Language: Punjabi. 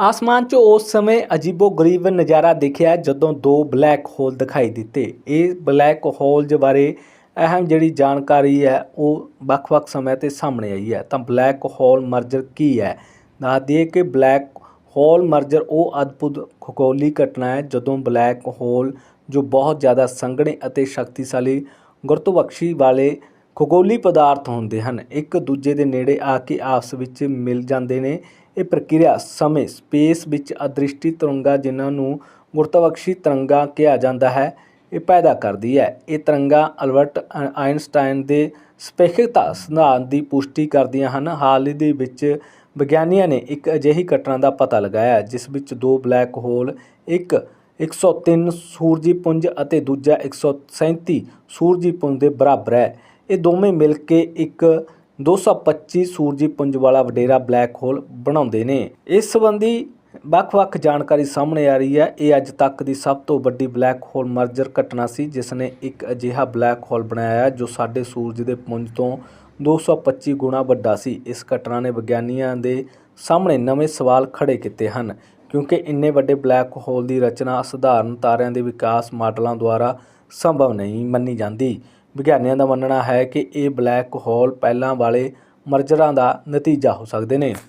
ਆਸਮਾਨ 'ਚ ਉਸ ਸਮੇਂ ਅਜੀਬੋ-ਗਰੀਬ ਨਜ਼ਾਰਾ ਦਿਖਿਆ ਜਦੋਂ ਦੋ ਬਲੈਕ ਹੋਲ ਦਿਖਾਈ ਦਿੱਤੇ। ਇਹ ਬਲੈਕ ਹੋਲਜ਼ ਬਾਰੇ ਅਹਿਮ ਜਿਹੜੀ ਜਾਣਕਾਰੀ ਹੈ, ਉਹ ਵੱਖ-ਵੱਖ ਸਮੇਂ ਤੇ ਸਾਹਮਣੇ ਆਈ ਹੈ। ਤਾਂ ਬਲੈਕ ਹੋਲ ਮਰਜਰ ਕੀ ਹੈ? ਦੱਸ ਦਈਏ ਕਿ ਬਲੈਕ ਹੋਲ ਮਰਜਰ ਉਹ ਅਦਭੁਤ ਖਗੋਲੀ ਘਟਨਾ ਹੈ ਜਦੋਂ ਬਲੈਕ ਹੋਲ ਜੋ ਬਹੁਤ ਜ਼ਿਆਦਾ ਸੰਘਣੇ ਅਤੇ ਸ਼ਕਤੀਸ਼ਾਲੀ ਗੁਰਤਵਾਕਰਸ਼ੀ ਵਾਲੇ ਖਗੋਲੀ ਪਦਾਰਥ ਹੁੰਦੇ ਹਨ। ਇੱਕ ਦੂਜੇ ਦੇ ਨੇੜੇ ਆ ਕੇ ਆਪਸ ਵਿੱਚ ਮਿਲ ਜਾਂਦੇ ਨੇ। ਇਹ ਪ੍ਰਕਿਰਿਆ ਸਮੇਂ, ਸਪੇਸ ਵਿੱਚ ਅਦ੍ਰਿਸ਼ਟੀ ਤਰੰਗਾਂ ਜਿਨ੍ਹਾਂ ਨੂੰ ਗੁਰਤਵਾਕਰਸ਼ੀ ਤਰੰਗਾਂ ਕਿਹਾ ਜਾਂਦਾ ਹੈ, ਇਹ ਪੈਦਾ ਕਰਦੀ ਹੈ। ਇਹ ਤਰੰਗਾਂ ਅਲਬਰਟ ਅ- ਆਇਨਸਟਾਈਨ ਦੇ ਸਪੇਖਤਾ ਸਿਧਾਂਤ ਦੀ ਪੁਸ਼ਟੀ ਕਰਦੀਆਂ ਹਨ। ਹਾਲ ਹੀ ਦੇ ਵਿੱਚ ਵਿਗਿਆਨੀਆਂ ਨੇ ਇੱਕ ਅਜਿਹੀ ਘਟਨਾ ਦਾ ਪਤਾ ਲਗਾਇਆ, ਜਿਸ ਵਿੱਚ ਦੋ ਬਲੈਕ ਹੋਲ, ਇੱਕ 103 ਸੂਰਜੀ ਪੁੰਜ ਅਤੇ ਦੂਜਾ 137 ਸੂਰਜੀ ਪੁੰਜ ਦੇ ਬਰਾਬਰ ਹੈ। ਇਹ ਦੋਵੇਂ ਮਿਲ ਕੇ ਇੱਕ 225 ਸੂਰਜੀ ਪੁੰਜ ਵਾਲਾ ਵਡੇਰਾ ਬਲੈਕ ਹੋਲ ਬਣਾਉਂਦੇ ਨੇ। ਇਸ ਸੰਬੰਧੀ ਵੱਖ-ਵੱਖ ਜਾਣਕਾਰੀ ਸਾਹਮਣੇ ਆ ਰਹੀ ਹੈ। ਇਹ ਅੱਜ ਤੱਕ ਦੀ ਸਭ ਤੋਂ ਵੱਡੀ ਬਲੈਕ ਹੋਲ ਮਰਜਰ ਘਟਨਾ ਸੀ, ਜਿਸ ਨੇ ਇੱਕ ਅਜਿਹਾ ਬਲੈਕ ਹੋਲ ਬਣਾਇਆ ਜੋ ਸਾਡੇ ਸੂਰਜ ਦੇ ਪੁੰਜ ਤੋਂ 225 ਗੁਣਾ ਵੱਡਾ ਸੀ। ਇਸ ਘਟਨਾ ਨੇ ਵਿਗਿਆਨੀਆਂ ਦੇ ਸਾਹਮਣੇ ਨਵੇਂ ਸਵਾਲ ਖੜੇ ਕੀਤੇ ਹਨ, ਕਿਉਂਕਿ ਇੰਨੇ ਵੱਡੇ ਬਲੈਕ ਹੋਲ ਦੀ ਰਚਨਾ ਸਧਾਰਨ ਤਾਰਿਆਂ ਦੇ ਵਿਕਾਸ ਮਾਡਲਾਂ ਦੁਆਰਾ ਸੰਭਵ ਨਹੀਂ ਮੰਨੀ ਜਾਂਦੀ। ਵਿਗਿਆਨੀਆਂ ਦਾ ਮੰਨਣਾ ਹੈ ਕਿ ਇਹ ਬਲੈਕ ਹੋਲ ਪਹਿਲਾਂ ਵਾਲੇ ਮਰਜਰਾਂ ਦਾ ਨਤੀਜਾ ਹੋ ਸਕਦੇ ਨੇ।